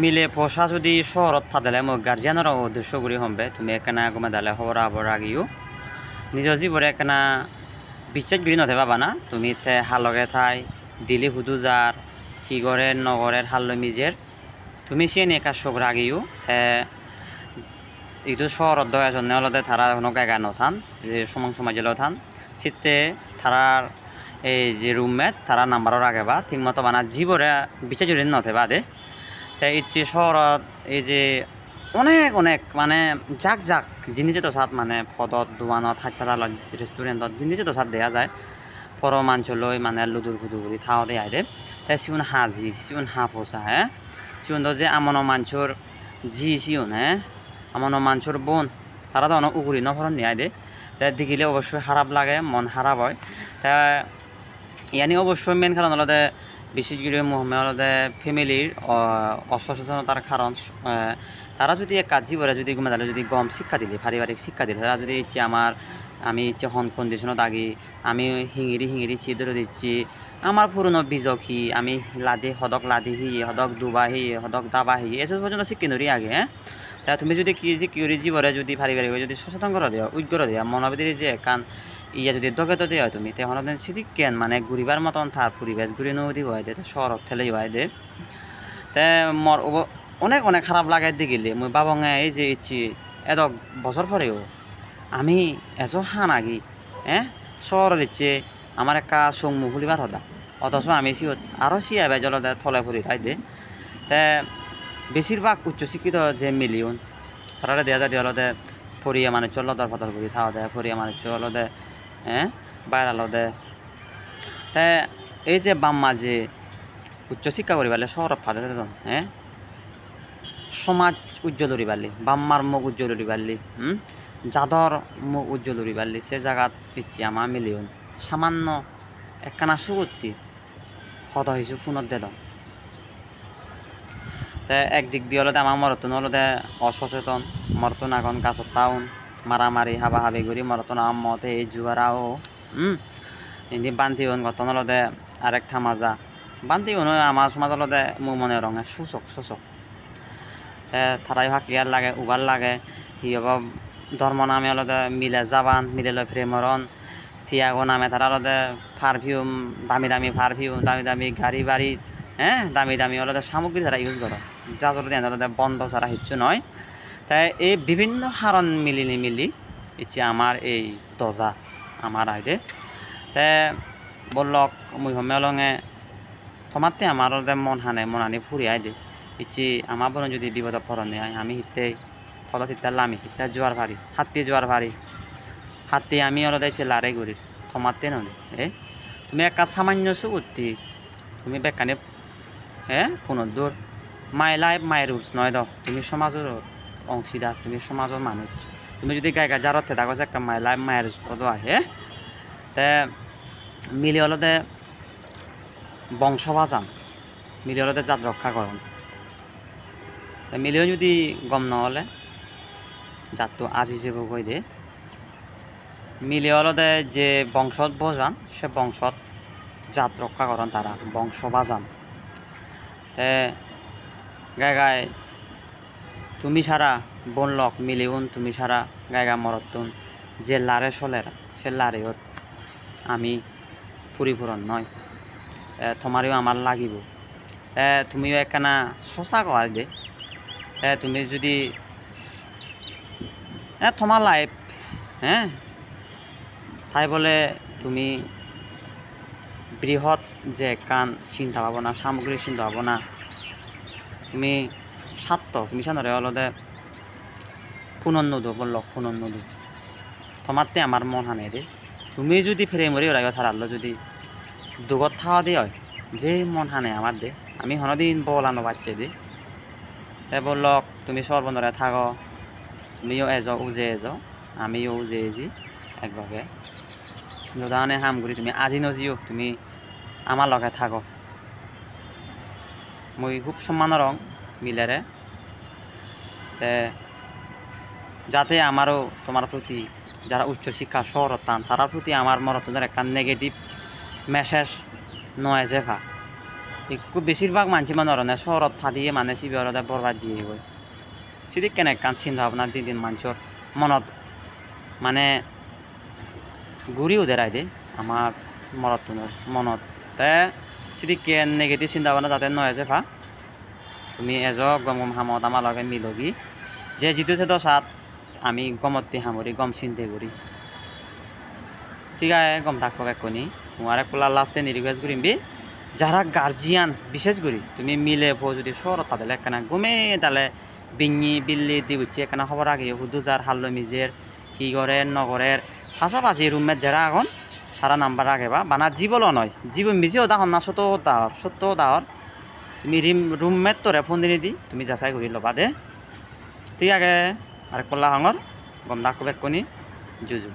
মিলে পোষা যদি শহরত ফাদালে মোক গার্জিয়ানের উদ্দেশ্য করি হমবে তুমি এখানে আগমে দালে হবর আবর আগিও। নিজৰ জীৱৰে একেনা বিশ্বাস কৰি নথে পাবা না। তুমি তে হালগে ঠাই, দিলি হুদু যার কি করে নগরের হাল্লো মিজের তুমি সে নিয়ে কাজ শোক রাগিও তে ইটো শহরত দয়া জন্য অলদে তারা কোনো গায়গা নথান, যে সমান সময় সমাজ লথান সিতে তারার এই যে রুমমেট তারা নাম্বারও রাখে বা। ঠিকমতো বানা জীবরে বিচার জুড়ে নথে বা তে ইচ্ছে শহরত, এই যে অনেক অনেক মানে যাক যাক, জিনিসে তো সাত মানে পদত, দোকানত হাইতালালত রেষ্টুরেণ্টত জিনিসে তো সাত দেয়া যায়। পর মাঞ্চলৈ মানে লুদুর ফুদুর কৰি থাও দেয় দে। তাই সিউন হাজি সিউন হা পোষা হ্যাঁ সিউন তো যে আমন মাঞ্চুর জি সিউন হ্যাঁ আমন মাঞ্চুর বোন তারা তো অনেক উগুরি নফরন নিয়ে দে। তাই দেখিলে অবশ্যই খারাপ লাগে, মন খারাপ হয়। তা ইয়ানি অবশ্যই মেন কারণ হলতে বিশেষ করে মহমে হলতে ফ্যামিলির অসচেতনতার কারণ তারা যদি এক কাজ জীবনে যদি তাহলে যদি গম শিক্ষা দিলে, পারিবারিক শিক্ষা দিলে, তারা যদি ইচ্ছে আমার, আমি ইচ্ছে হন কন্ডিশনত আগি আমি হিঙিরি হিঙিরি চিদরে দিচ্ছি, আমার পুরনো বীজক হি, আমি লাদি সদক লাদি হি সদক দুবা হি সদক দাবা হি, এসব পর্যন্ত শিক্ষি নরি আগে হ্যাঁ? তা তুমি যদি কি যে কিউরি জীবরে যদি পারিবারিক যদি সচেতন করে দেওয়া উজ্জ্বল দেওয়া মনোবিদির যে কান, ইয়া যদি দগেত দেওয়া তুমি তেহন সিটি কেন মানে ঘুরিবার মতন থার পরিবেশ, ঘুরি নদী হয় দে শহরত ঠেলেই হয় দে। তে মর অনেক অনেক খারাপ লাগাই দেখিলে মই বাবঙে এই যে ইচ্ছি, এদক বছর পরেও আমি এজো হান আগি হ্যাঁ শহরের ইচ্ছে, আমার একটা চমু খুলিবার হদা অথচ আমি সিও আরও সিয়াবে জলদে থলে ফুরি খাই দে। বেশিরভাগ উচ্চশিক্ষিত যে মিলিয়ন তারা দেয়া যায় হলদে ফরিয়া মানে চলদর ফতর করি থাওয়া দেয়, ফরিয়া মানে চলদে হ্যাঁ বাইরালদে তে এই যে বাম্মা যে উচ্চশিক্ষা করিবালে শহর ফাদে হ্যাঁ? সমাজ উজ্জ্বল করি পারলি বাম্মার মুখ উজ্জ্বল করি পারলি হুম? যাদর মুখ উজ্জ্বল করি পারলি সে জায়গাত ইচ্ছি আমার মিলিয়ন। সামান্য একখানা সুগতি হত হয়েছো ফোনত দে তে একদিক দিয়ে হলতে আমার মরতন হলতে অসচেতন মরতন এখন গাছত টাউন মারামারি হাবা হাবি করি মরতন আমার মতে এই জুয়ারাও হুম? এনে বান্তি হন গতন হলতে আরেক থামাজা বান্তি হন আমার সমাজ হলতে মোৰ মনে রঙে সূচক সূচক থারাই হাক ইয়ার লাগে, উগার লাগে সি হব ধর্ম নামে হলতে মিলে জাবান, মিলে লয় প্রেমরণ থিয়াগো নামে তারা হলতে পারফিউম দামি দামি পারফিউম দামি দামি গাড়ি বাড়ি হ্যাঁ? দামি দামি। হলতে সামগ্রী তারা ইউজ করো। যা যদি হলতে বন্ধ ছাড়া কিচ্ছু নয়। তাই এই বিভিন্ন কারণ মিলি মিলি ইচ্ছে আমার এই দজা, আমার আইডে তে বললক, মুই হমেলঙে থমাতে আমার মন হানে, মন আনি ফুরি আইদে ইচ্ছি আমার বোন যদি বিপদ ফরন নেয় আমি হিতে ফলত হিতা লামি, হিতা জোয়ার ভারি, হাতি জোয়ার ভারি। হাতি আমি অলদা ইচ্ছে লারে গরির থমাতে নদে। এ? তুমি একা সামান্য সুগতি তুমি বেকানে হ্যাঁ ফোনত দূর। মাই লাইফ মাই রুলস নয় দাও। তুমি সমাজের অংশীদার, তুমি সমাজের মানুষ। তুমি যদি গায়গা যারতে থাকো যে একটা মাই লাইফ মাই রুলস কত আহে তে মিলি অলদে বংশ বাজান মিলি অলদে জাত রক্ষা করন। মিলিও যদি গম নহ'লে জাতটো আজি যাব কৈ দে মিলি অলদে যে বংশত বজান সে বংশত জাত রক্ষা করন তারা বংশ বাজান তে গায় গায়, তুমি ছাড়া বনলক মিলিউন তুমি ছাড়া গায় গা মরতুন যে লারে চলের সে লারেও আমি পরিপূরণ নয় তোমারও আমার লাগিব। তুমিও একখানা সঁচা কয় দে। তুমি যদি তোমার লাইফ হ্যাঁ? তাই বলে তুমি বৃহৎ যে কান চিন্তা ভাবনা, সামগ্রিক চিন্তা ভাবনা, তুমি তুমি সাধারণত অলদে পুনর্নদু, বলল পুনর্নদু। তোমারতে আমার মন হানে দে তুমি যদি ফেরে মরি ওরাইব থারালো যদি দুগত থাওয়া দিয়ে হয়, যে মন হানে আমার দে। আমি হনদিন বলানো বাচ্চে দে। এ বললক তুমি সর্বনরে থাকো। তুমিও এজ, উজে এজ। আমিও উজে এজি একভাগে। উদাহরণে হাম কৰি তুমি আজি নজিও। তুমি আমার লগে থাকো। মই খুব সম্মান রং মিলেরে যাতে আমারও তোমার প্রতি যারা উচ্চশিক্ষা শহরত টান তারার প্রতি আমার মরতনের একটা নেগেটিভ মেসেজ নয় যেফা একটু বেশিরভাগ মানুষ অরণে শহরত ফাদিয়ে মানে শিবিরতে বরবাদ জিয়ে গৈ সেদি কেনে কান চিন্তা ভাবনা দিন দিন মানুষের মনত মানে ঘুরি উদেরাই দে আমার মনত মনত। তে সেদি কে নেগেটিভ চিন্তা ভাবনা যাতে নয় আছে ভা। তুমি এজ গম গম হামত আমার লগে মিলগি। যে যিটো সে দশাত আমি গমতি হামরি গম চিন্তে করি ঠিক আছে গম থাকো এক্ষুনি তোমার এক পোলা লাস্টে নিরিকুয়েস্ট করিম বি। যারা গার্জিয়ান বিশেষ করে তুমি মিলে ফো যদি শহরত পাতালে একখানা গমে তালে বিঙি, বিল্লি দি উঠছে একখানা খবর আগে হুদু যার হাল্লো মিজের কি করে নগরের পাশাপাশি রুমমেট যারা এখন তারা নাম্বার রাখে বা, বানা জীবলও নয়। জীব মিজিও দাহর না সত্য দাহর সত্য দাহর। তুমি রিম রুমমেট তোরে ফোন দিনে দি, তুমি যাচাই করি ল'বা দে। ঠিক আছে আরেক পল্লা হাঙর গম দাক বেক কনি, জুজু।